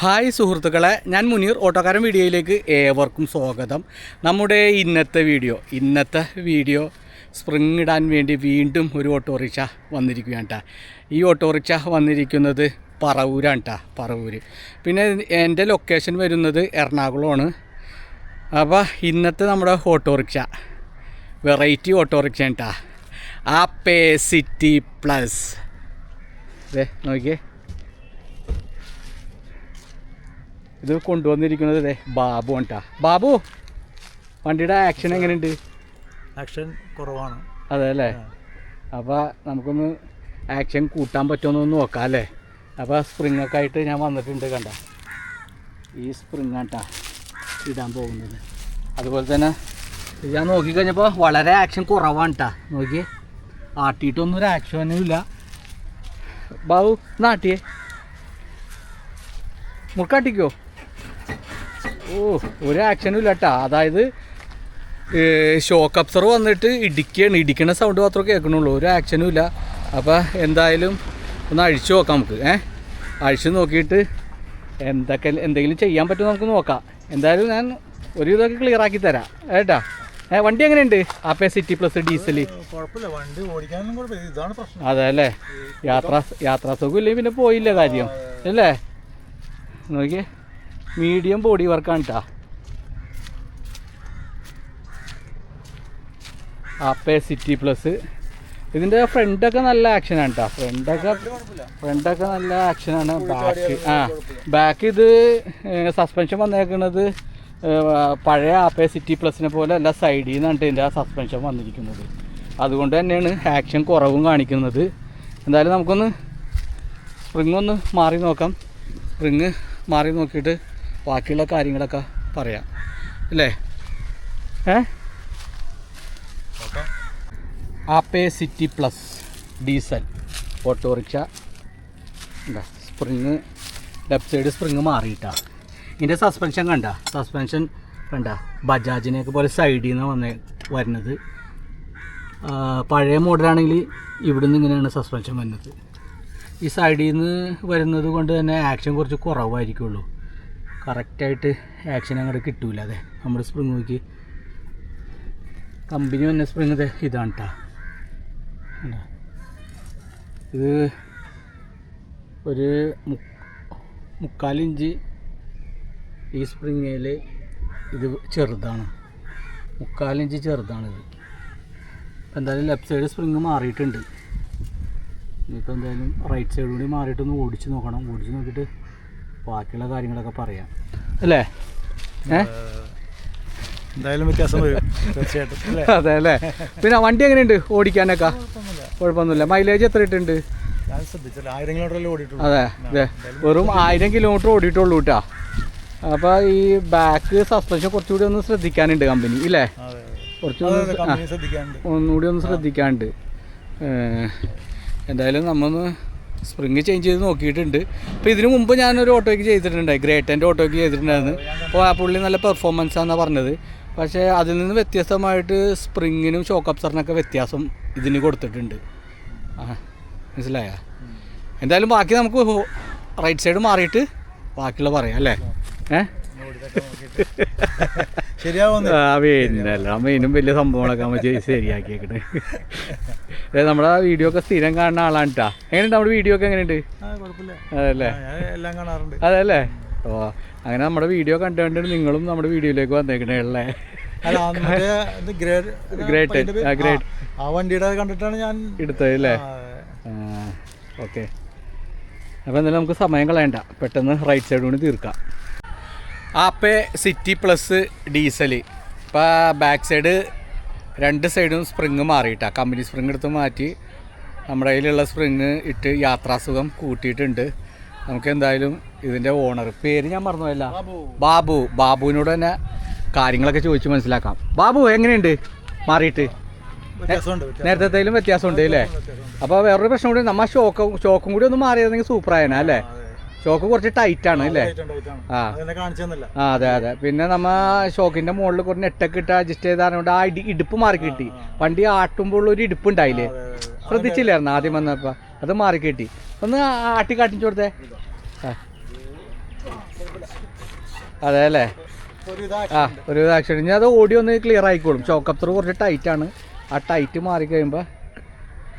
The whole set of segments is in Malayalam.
ഹായ് സുഹൃത്തുക്കളെ ഞാൻ മുനീർ ഓട്ടോക്കാരൻ വീഡിയോയിലേക്ക് ഏവർക്കും സ്വാഗതം. നമ്മുടെ ഇന്നത്തെ വീഡിയോ ഇന്നത്തെ വീഡിയോ സ്പ്രിങ് ഇടാൻ വേണ്ടി വീണ്ടും ഒരു ഓട്ടോറിക്ഷ വന്നിരിക്കുകയാണ് കേട്ടോ ഈ ഓട്ടോറിക്ഷ വന്നിരിക്കുന്നത് പറവൂരാണ് കേട്ടോ പറവൂര്. പിന്നെ എന്റെ ലൊക്കേഷൻ വരുന്നത് എറണാകുളമാണ്. അപ്പോൾ ഇന്നത്തെ നമ്മുടെ ഓട്ടോറിക്ഷ വെറൈറ്റി ഓട്ടോറിക്ഷ കേട്ടോ ആ പേ സിറ്റി പ്ലസ്. അതെ നോക്കിയേ. ഇത് കൊണ്ടുവന്നിരിക്കുന്നത് അതെ ബാബു കേട്ടാ ബാബു വണ്ടിയുടെ ആക്ഷൻ എങ്ങനെയുണ്ട്? ആക്ഷൻ കുറവാണ്. അതെ അല്ലേ? അപ്പോൾ നമുക്കൊന്ന് ആക്ഷൻ കൂട്ടാൻ പറ്റുമെന്നൊന്ന് നോക്കാം അല്ലേ? അപ്പോൾ സ്പ്രിങ്ങൊക്കെ ആയിട്ട് ഞാൻ വന്നിട്ടുണ്ട് കണ്ട. ഈ സ്പ്രിങ് കേട്ടാ ഇടാൻ പോകുന്നത്. അതുപോലെ തന്നെ ഞാൻ നോക്കിക്കഴിഞ്ഞപ്പോൾ വളരെ ആക്ഷൻ കുറവാണ് കേട്ടാ നോക്കിയേ ആട്ടിയിട്ടൊന്നും ഒരു ആക്ഷനും ഇല്ല. ബാബു നാട്ടിയേ മുറുക്കാട്ടിക്കോ ഓ ഒരു ആക്ഷനും ഇല്ല കേട്ടാ അതായത് ഷോക്ക് അപ്സർ വന്നിട്ട് ഇടിക്കുകയാണ് ഇടിക്കണ സൗണ്ട് മാത്രമേ കേൾക്കണുള്ളൂ. ഒരു ആക്ഷനും ഇല്ല. അപ്പോൾ എന്തായാലും ഒന്ന് അഴിച്ചു നോക്കാം നമുക്ക്. ഏ? അഴിച്ചു നോക്കിയിട്ട് എന്തൊക്കെ എന്തെങ്കിലും ചെയ്യാൻ പറ്റുമോ നമുക്ക് നോക്കാം. എന്തായാലും ഞാൻ ഒരു ഇതൊക്കെ ക്ലിയർ ആക്കി തരാം. ഏട്ടാ ഏ വണ്ടി എങ്ങനെയുണ്ട്? ആപ്പേ സിറ്റി പ്ലസ് ഡീസൽ അതെ അല്ലേ? യാത്രാ യാത്രാ സുഖം ഇല്ലെങ്കിൽ പിന്നെ പോയില്ല കാര്യം? അല്ലേ? നോക്കിയേ. മീഡിയം ബോഡി വർക്കാണ് കേട്ടാ ആപ്പേ സിറ്റി പ്ലസ് ഇതിന്റെ ഫ്രണ്ടൊക്കെ നല്ല ആക്ഷനാണ് കേട്ടോ ഫ്രണ്ടൊക്കെ ഫ്രണ്ടൊക്കെ നല്ല ആക്ഷനാണ് ബാക്ക് ആ ബാക്ക് ഇത് സസ്പെൻഷൻ വന്നേക്കുന്നത് പഴയ ആപ്പേ സിറ്റി പ്ലസിനെ പോലെ അല്ല സൈഡിൽ നിന്നാണ് ഇതിന്റെ ആ സസ്പെൻഷൻ വന്നിരിക്കുന്നത്. അതുകൊണ്ട് തന്നെയാണ് ആക്ഷൻ കുറവും കാണിക്കുന്നത്. എന്തായാലും നമുക്കൊന്ന് സ്പ്രിങ് ഒന്ന് മാറി നോക്കാം. സ്പ്രിങ് മാറി നോക്കിയിട്ട് ബാക്കിയുള്ള കാര്യങ്ങളൊക്കെ പറയാം. അല്ലേ? ഏ? Ape city plus diesel autorickshaw. എന്താ സ്പ്രിങ് ലെഫ്റ്റ് സൈഡ് സ്പ്രിങ് മാറിയിട്ടാ. ഇതിന്റെ സസ്പെൻഷൻ കണ്ട? സസ്പെൻഷൻ കണ്ട? ബജാജിനെയൊക്കെ പോലെ സൈഡിൽ നിന്ന് വന്ന് വരുന്നത്. പഴയ മോഡലാണെങ്കിൽ ഇവിടെ നിന്ന് ഇങ്ങനെയാണ് സസ്പെൻഷൻ വരുന്നത്. ഈ സൈഡിൽ നിന്ന് വരുന്നത് കൊണ്ട് തന്നെ ആക്ഷൻ കുറച്ച് കുറവായിരിക്കുള്ളൂ. കറക്റ്റായിട്ട് ആക്ഷൻ അങ്ങോട്ട് കിട്ടൂല അതെ. നമ്മുടെ സ്പ്രിങ് നോക്കി. കമ്പനി വന്ന സ്പ്രിങ് ഇത് ഇതാണ് കേട്ടോ ഇത് ഒരു മുക്കാലിഞ്ച് ഈ സ്പ്രിങ്ങിൽ ഇത് ചെറുതാണ്. മുക്കാലിഞ്ച് ചെറുതാണിത്. ഇപ്പം എന്തായാലും ലെഫ്റ്റ് സൈഡ് സ്പ്രിങ് മാറിയിട്ടുണ്ട്. ഇനിയിപ്പോൾ എന്തായാലും റൈറ്റ് സൈഡ് കൂടി മാറിയിട്ടൊന്ന് ഓടിച്ച് നോക്കണം. ഓടിച്ച് നോക്കിയിട്ട് ബാക്കിയുള്ള കാര്യങ്ങളൊക്കെ പറയാം. അല്ലേ? എന്തായാലും വ്യത്യാസം വരും. തീർച്ചയായിട്ടും. അതെ അല്ലേ? പിന്നെ വണ്ടി എങ്ങനെയുണ്ട് ഓടിക്കാനൊക്കെ? കുഴപ്പമൊന്നുമില്ല. മൈലേജ് എത്ര ഇട്ടുണ്ട്? ഞാൻ ശ്രദ്ധിച്ചില്ല. ആയിരം കിലോമീറ്ററിൽ ഓടിയിട്ടുള്ളൂ. അതെ അതെ. വെറും ആയിരം കിലോമീറ്റർ ഓടിയിട്ടുള്ളൂ കേട്ടോ അപ്പോൾ ഈ ബാക്ക് സസ്പെൻഷൻ കുറച്ചുകൂടി ഒന്ന് ശ്രദ്ധിക്കാനുണ്ട് കമ്പനി ഇല്ലേ? അതെ കുറച്ചുകൂടി കമ്പനി ശ്രദ്ധിക്കാനുണ്ട്. ഒന്നുകൂടി ഒന്ന് ശ്രദ്ധിക്കാനുണ്ട്. എന്തായാലും നമ്മൊന്ന് സ്പ്രിങ് ചേഞ്ച് ചെയ്ത് നോക്കിയിട്ടുണ്ട്. അപ്പോൾ ഇതിനു മുമ്പ് ഞാനൊരു ഓട്ടോയ്ക്ക് ചെയ്തിട്ടുണ്ടായി. ഗ്രേറ്റന്റെ ഓട്ടോയ്ക്ക് ചെയ്തിട്ടുണ്ടായിരുന്നു. അപ്പോൾ ആ പുള്ളി നല്ല പെർഫോമൻസ് ആണെന്നാണ് പറഞ്ഞത്. പക്ഷേ അതിൽ നിന്ന് വ്യത്യസ്തമായിട്ട് സ്പ്രിങ്ങിനും ഷോക്ക് അപ്സറിനൊക്കെ വ്യത്യാസം ഇതിന് കൊടുത്തിട്ടുണ്ട്. ആ മനസ്സിലായ? എന്തായാലും ബാക്കി നമുക്ക് റൈറ്റ് സൈഡ് മാറിയിട്ട് ബാക്കിയുള്ള പറയാം അല്ലേ? ഏഹ് പിന്നല്ല മെയിനും വലിയ സംഭവങ്ങളൊക്കെ നമ്മൾ ശരിയാക്കിയേക്കണ്. അതായത് നമ്മുടെ വീഡിയോ ഒക്കെ സ്ഥിരം കാണുന്ന ആളാണ് കേട്ടാ എങ്ങനെയുണ്ട് നമ്മുടെ വീഡിയോ ഒക്കെ എങ്ങനെയുണ്ട്? അതല്ലേ അതല്ലേ ഓ അങ്ങനെ നമ്മുടെ വീഡിയോ കണ്ടുകൊണ്ട് നിങ്ങളും നമ്മുടെ വീഡിയോയിലേക്ക് വന്നേക്കണേ ഉള്ളേ അല്ല അതിന്റെ പേര്- ആ, വണ്ടിയുടെ കണ്ടിട്ടാണ് ഞാൻ എടുത്തത് അല്ലേ? ഓക്കെ. അപ്പോൾ എന്തായാലും നമുക്ക് സമയം കളയണ്ട. പെട്ടെന്ന് റൈറ്റ് സൈഡ് കൂടി തീർക്കാം. ആപ്പേ സിറ്റി പ്ലസ് ഡീസൽ ഇപ്പോൾ ബാക്ക് സൈഡ് രണ്ട് സൈഡും സ്പ്രിങ് മാറിയിട്ടാണ് കമ്പനി സ്പ്രിങ് എടുത്ത് മാറ്റി നമ്മുടെ കയ്യിലുള്ള സ്പ്രിങ് ഇട്ട് യാത്രാസുഖം കൂട്ടിയിട്ടുണ്ട്. നമുക്ക് എന്തായാലും ഇതിന്റെ ഓണർ പേര് ഞാൻ മറന്നുപോയല്ല. ബാബു. ബാബുവിനോട് തന്നെ കാര്യങ്ങളൊക്കെ ചോദിച്ച് മനസ്സിലാക്കാം. ബാബു എങ്ങനെയുണ്ട്? മാറിയിട്ട്. നേരത്തെ വ്യത്യാസമുണ്ട് അല്ലേ? അപ്പോൾ വേറൊരു പ്രശ്നം കൂടി നമ്മൾ ഷോക്കും ഷോക്കും കൂടി ഒന്ന് മാറിയിരുന്നെങ്കിൽ സൂപ്പറായന അല്ലേ. ഷോക്ക് കുറച്ച് ടൈറ്റ് ആണ് അല്ലേ. ആ. ആ അതെ അതെ. പിന്നെ നമ്മ ഷോക്കിന്റെ മുകളിൽ കുറച്ച് നെറ്റൊക്കെ ഇട്ട് അഡ്ജസ്റ്റ് ചെയ്താറുണ്ട് ആ ഇടി ഇടുപ്പ് മാറി കിട്ടി. വണ്ടി ആട്ടുമ്പോൾ ഒരു ഇടുപ്പ് ഉണ്ടായില്ലേ. ശ്രദ്ധിച്ചില്ലായിരുന്നു ആദ്യം വന്നപ്പോൾ അത് മാറി കിട്ടി. ഒന്ന് ആട്ടി കാട്ടിച്ചു കൊടുത്തേ. അതെ അല്ലേ? ആ ഒരു ആക്ഷൻ ഞാൻ അത് ഓടി ഒന്ന് ക്ലിയർ ആയിക്കോളും. അപ്സർ കുറച്ച് ടൈറ്റ് ആണ്. ആ ടൈറ്റ് മാറി കഴിയുമ്പോൾ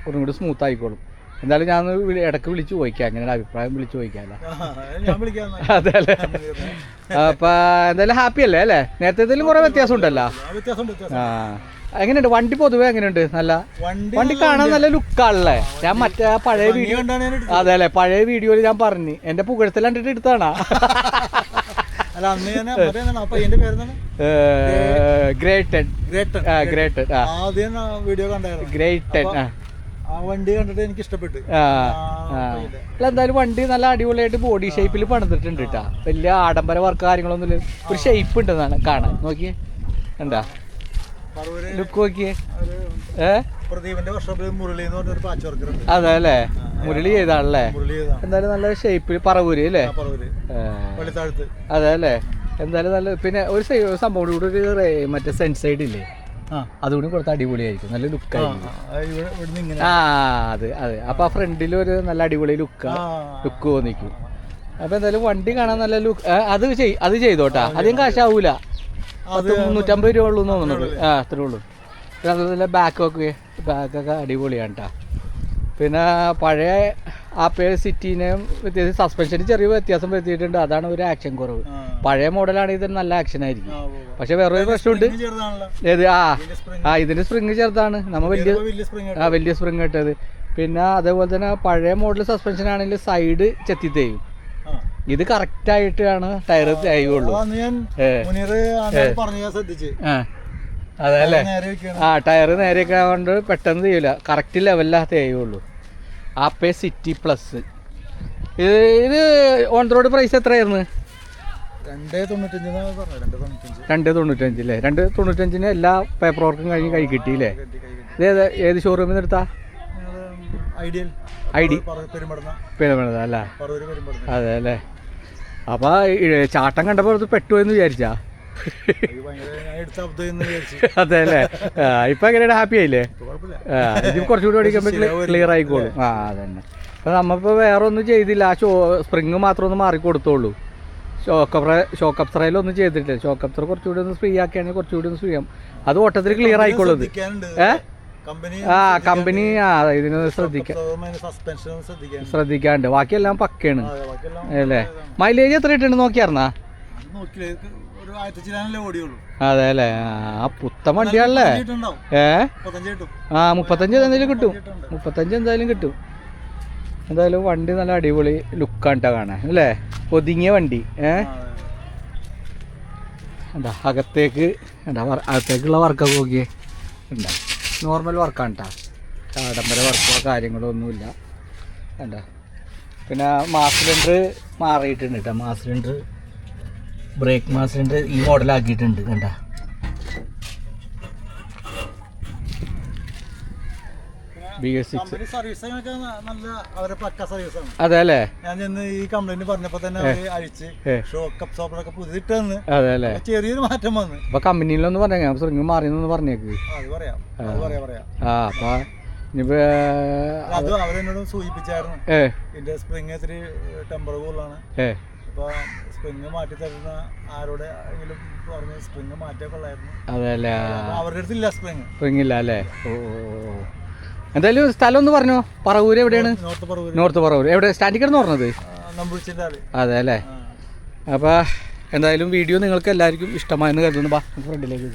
കുറച്ചും കൂടി സ്മൂത്ത് ആയിക്കോളും. എന്തായാലും ഞാൻ ഇടയ്ക്ക് വിളിച്ചു ചോദിക്കാം. അങ്ങനെ അഭിപ്രായം വിളിച്ചു ചോദിക്കാമല്ലോ അതെ അല്ലേ? അപ്പൊ എന്തായാലും ഹാപ്പി അല്ലേ അല്ലേ? നേരത്തെ കുറെ വ്യത്യാസം ഉണ്ടല്ലോ. ആ എങ്ങനെയുണ്ട്? വണ്ടി പൊതുവെ എങ്ങനെയുണ്ട്? നല്ല വണ്ടി കാണാൻ നല്ല ലുക്കാണല്ലേ ഞാൻ മറ്റേ പഴയ വീഡിയോ അതെ അല്ലേ? പഴയ വീഡിയോയിൽ ഞാൻ പറഞ്ഞു. എന്റെ പുകഴത്തിൽ കണ്ടിട്ട് എടുത്താണാ ഗ്രേറ്റഡ് ഗ്രേറ്റഡ് ആദ്യം വീഡിയോ കണ്ടായിരുന്നു. ഗ്രേറ്റഡ് വണ്ടി കണ്ടിട്ട് എനിക്ക് ഇഷ്ടപ്പെട്ടു. അല്ല എന്തായാലും വണ്ടി നല്ല അടിപൊളിയായിട്ട് ബോഡി ഷേപ്പിൽ പണിതിട്ടുണ്ട് കേട്ടാ വലിയ ആഡംബര വർക്ക് കാര്യങ്ങളൊന്നും ഇല്ല. ഒരു ഷേപ്പ് ഉണ്ടെന്നാണ് കാണാൻ. നോക്കിയേ. എന്താ ലുക്ക് നോക്കിയേ. ഏ? പ്രദീപിന്റെ വർഷോപ്പിൽ മുരളി എന്ന് പറഞ്ഞൊരു പാച്ച് വർക്കർ അതെ അല്ലേ? മുരളി ചെയ്താണല്ലേ? എന്തായാലും നല്ല ഷേപ്പിൽ പറവൂര് അല്ലേ. അതെ അല്ലേ? എന്തായാലും നല്ല പിന്നെ ഒരു സംഭവം കൂടി ഒരു മറ്റേ സെൻസൈഡ് സൈഡ് ഇല്ലേ? അതുകൂടി കൊടുത്ത അടിപൊളിയായിരിക്കും. നല്ല ലുക്ക് ലുക്കായിരിക്കും. ആ, അതെ അതെ. അപ്പൊ ആ ഫ്രണ്ടിൽ ഒരു നല്ല അടിപൊളി ലുക്ക്. ലുക്ക് തോന്നിക്കും അപ്പൊ എന്തായാലും വണ്ടി കാണാൻ നല്ല ലുക്ക്. അത് ചെയ് അത് ചെയ്തോട്ടാ. അധികം കാശാവൂല. പത്ത് മുന്നൂറ്റമ്പത് രൂപ ഉള്ളൂ എന്ന് തോന്നുന്നത്. ആ അത്രേ ഉള്ളൂ. പിന്നെ അതുപോലെ ബാക്കൊക്കെ ബാക്കൊക്കെ അടിപൊളിയാണ് കേട്ടോ പിന്നെ പഴയ ആ പേര് സിറ്റീനെയും വ്യത്യാസം സസ്പെൻഷന് ചെറിയ വ്യത്യാസം വരുത്തിയിട്ടുണ്ട്. അതാണ് ഒരു ആക്ഷൻ കുറവ്. പഴയ മോഡലാണെങ്കിൽ ഇത് നല്ല ആക്ഷൻ ആയിരിക്കും. പക്ഷെ വേറൊരു പ്രശ്നമുണ്ട്. ഏത്? ആ. ആ ഇതിന്റെ സ്പ്രിങ് ചെറുതാണ്. നമ്മ വലിയ ആ വലിയ സ്പ്രിങ് ഇട്ടത് പിന്നെ അതേപോലെ തന്നെ പഴയ മോഡൽ സസ്പെൻഷൻ ആണെങ്കിൽ സൈഡ് ചെത്തി തേയും. ഇത് കറക്റ്റ് ആയിട്ടാണ് ടയർ തേയുള്ളൂ. അതല്ലേ ആ. ടയർ നേരെയൊക്കെ കൊണ്ട് പെട്ടെന്ന് ചെയ്യൂല കറക്റ്റ് ലെവലിലാ തേയുള്ളൂ. ആപ്പേ സിറ്റി പ്ലസ് ഇത് ഇത് ഓൺ റോഡ് പ്രൈസ് എത്രയായിരുന്നു? രണ്ടേ തൊണ്ണൂറ്റഞ്ച്. അല്ലേ രണ്ട് തൊണ്ണൂറ്റഞ്ചിന് എല്ലാ പേപ്പർ വർക്കും കഴിഞ്ഞ് കൈ കിട്ടിയില്ലേ? കെട്ടി ഇത് ഏത് ഏത് ഷോറൂമിൽ നിന്ന് എടുത്താ? ഐഡിയൽ. ഐഡി പറ- പെരുമ്പടന്ന. പിന്നെ അല്ല. അതെ അല്ലേ. അപ്പൊ ചാട്ടം കണ്ടപ്പോൾ ഞാൻ എടുത്ത അബ്ദം എന്ന് വിചാരിച്ചു. അതെ അല്ലേ. ഇപ്പൊ എങ്ങനെയാണ്? ഹാപ്പി ആയില്ലേ? ഇത് കുറച്ചുകൂടി ക്ലിയർ ആയിക്കോളും. ആ അതന്നെ. അപ്പൊ നമ്മളിപ്പോ വേറെ ഒന്നും ചെയ്തില്ല. ആ ഷോ സ്പ്രിങ് മാത്രം ഒന്ന് മാറി കൊടുത്തോളൂ ഷോക്ക് അപ്ര ഷോക്ക് അപ്സറയിലൊന്നും ചെയ്തിട്ടില്ല. ഷോക്ക് അപ്സർ കുറച്ചുകൂടി ഒന്ന് ഫ്രീ ആക്കിയാണെങ്കിൽ കുറച്ചുകൂടി ഒന്ന് ഫ്രീ ആവും. അത് ഓട്ടത്തിൽ ക്ലിയർ ആയിക്കോളത് ഏഹ് ആ കമ്പനി ആ ഇതിന് ശ്രദ്ധിക്കാം. ശ്രദ്ധിക്കാണ്ട്. ബാക്കിയെല്ലാം പക്കയാണ്. അല്ലേ? മൈലേജ് എത്ര ഇട്ടുണ്ട് നോക്കിയാർന്നാ? അതെ അല്ലേ? ആ പുത്തൻ വണ്ടിയാണല്ലേ ഏ? ആ മുപ്പത്തഞ്ച് എന്തായാലും കിട്ടും. മുപ്പത്തഞ്ച് എന്തായാലും കിട്ടും. എന്തായാലും വണ്ടി നല്ല അടിപൊളി ലുക്കാണ് കേട്ടോ കാണാൻ അല്ലേ? ഒതുങ്ങിയ വണ്ടി ഏ? ആ, അതെ. എന്താ അകത്തേക്ക് എന്താ അകത്തേക്കുള്ള വർക്കൊക്കെ നോക്കിയേ. എന്താ നോർമൽ വർക്കാണ് കേട്ടോ ആഡംബര വർക്കോ കാര്യങ്ങളോ ഒന്നുമില്ല. എന്താ പിന്നെ മാസ് സിലിണ്ടർ മാറിയിട്ടുണ്ട് കേട്ടോ master cylinder brake master cylinder ഈ മോഡലാക്കിയിട്ടുണ്ട് കണ്ട. ബി എസ് സിക്സ് അതെ അല്ലേ? ഞാൻ ചെന്ന് ഈ കംപ്ലൈന്റ് പറഞ്ഞപ്പോ തന്നെ അഴിച്ച്. ഷോക്കപ്പ് ഷോക്ക് അപ്സോപ്പറൊക്കെ പുതിയിട്ടെന്ന് അതെ അല്ലേ? ചെറിയൊരു മാറ്റം വന്നു. അപ്പൊ കമ്പനിയിലൊന്ന് പറഞ്ഞേക്കാം സ്പ്രിങ് മാറിയെന്നൊന്ന് പറഞ്ഞേക്ക്. ആ, അപ്പൊ അത് അവരെന്നോട് സൂചിപ്പിച്ചായിരുന്നു. ഇതിന്റെ സ്പ്രിങ് ഇത്തിരി ടെമ്പർ കൂടുതലാണ്. ഏ. അപ്പൊ സ്പ്രിങ് മാറ്റി തരുന്ന ആരോടെ എങ്കിലും പറഞ്ഞ് സ്പ്രിങ് മാറ്റിയൊക്കെ ഉള്ളായിരുന്നു അതെ അല്ലേ? അപ്പൊ അവരുടെ അടുത്തില്ല സ്പ്രിങ് സ്പ്രിങ് ഇല്ല അല്ലേ? ഓ. എന്തായാലും സ്ഥലം ഒന്ന് പറഞ്ഞോ. പറവൂര് എവിടെയാണ്? നോർത്ത് പറവൂര്. എവിടെ? സ്റ്റാൻഡിക്കർ എന്ന് പറഞ്ഞത്? അതെ അല്ലേ? അപ്പൊ അപ്പോൾ എന്തായാലും വീഡിയോ നിങ്ങൾക്ക് എല്ലാവർക്കും ഇഷ്ടമായെന്ന് കരുതുന്നു. ബാ ഫ്രണ്ടിലേക്ക്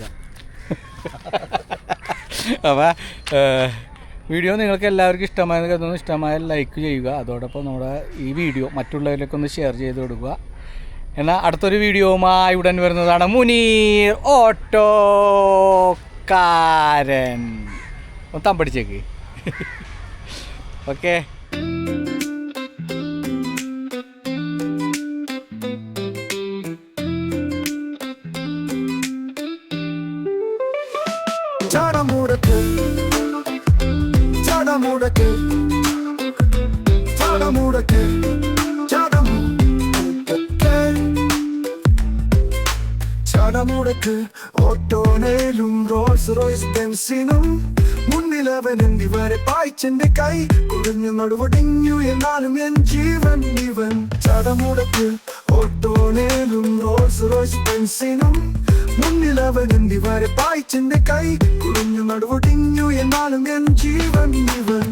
അപ്പോൾ വീഡിയോ നിങ്ങൾക്ക് എല്ലാവർക്കും ഇഷ്ടമായെന്ന് കരുതുന്നു. ഇഷ്ടമായ ലൈക്ക് ചെയ്യുക. അതോടൊപ്പം നമ്മുടെ ഈ വീഡിയോ മറ്റുള്ളവരിലേക്ക് ഒന്ന് ഷെയർ ചെയ്ത് കൊടുക്കുക. എന്നാൽ അടുത്തൊരു വീഡിയോവുമായി ഉടൻ വരുന്നതാണ് മുനീർ ഓട്ടോ ഓട്ടോക്കാരൻ ഒന്ന് തമ്പടിച്ചേക്ക്. 오케이. 저러무르크 저러무르크 저러무르크 저러무르크 저러무르크 어떤 애름 롤스로이스 댄시는 മുന്നിലവൻ ഇവരെ പായ്ച്ചെന്റെ കൈ. കുഴഞ്ഞു നടുവടിഞ്ഞു എന്നാലും എൻ ജീവൻ ഇവൻ. ചടമുടക്ക് ഓട്ടോണേലും റോൾസ് റോയ്സ് ബെൻസിനും മുന്നിലവനെന്തി വരെ പായിച്ചെന്റെ കൈ. കുളിഞ്ഞു നടുവൊടിഞ്ഞു എന്നാലും എൻ ജീവൻ ഇവൻ.